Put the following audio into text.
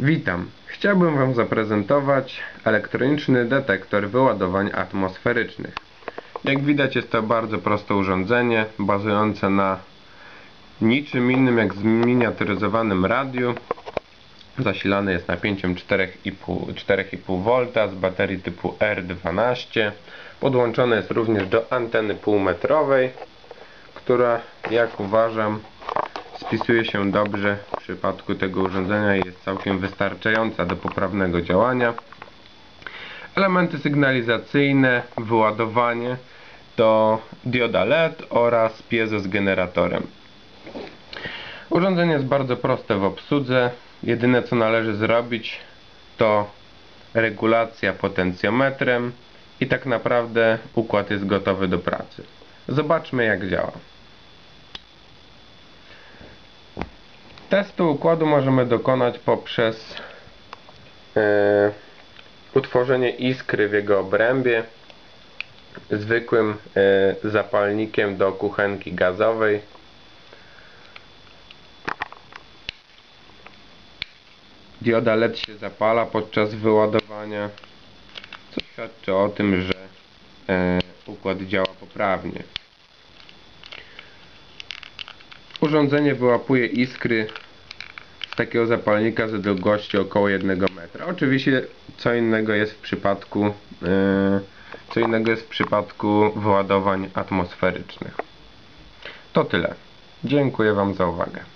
Witam. Chciałbym Wam zaprezentować elektroniczny detektor wyładowań atmosferycznych. Jak widać jest to bardzo proste urządzenie bazujące na niczym innym jak zminiaturyzowanym radiu. Zasilane jest napięciem 4,5 V z baterii typu R12. Podłączone jest również do anteny półmetrowej, która jak uważam spisuje się dobrze w przypadku tego urządzenia i jest całkiem wystarczająca do poprawnego działania. Elementy sygnalizacyjne, wyładowanie to dioda LED oraz piezo z generatorem. Urządzenie jest bardzo proste w obsłudze. Jedyne co należy zrobić to regulacja potencjometrem i tak naprawdę układ jest gotowy do pracy. Zobaczmy jak działa. Testu układu możemy dokonać poprzez yy, utworzenie iskry w jego obrębie zwykłym yy, zapalnikiem do kuchenki gazowej. Dioda LED się zapala podczas wyładowania, co świadczy o tym, że yy, układ działa poprawnie. Urządzenie wyłapuje iskry takiego zapalnika z długości około 1 metra. Oczywiście co innego jest w przypadku yy, co innego jest w przypadku wyładowań atmosferycznych. To tyle. Dziękuję Wam za uwagę.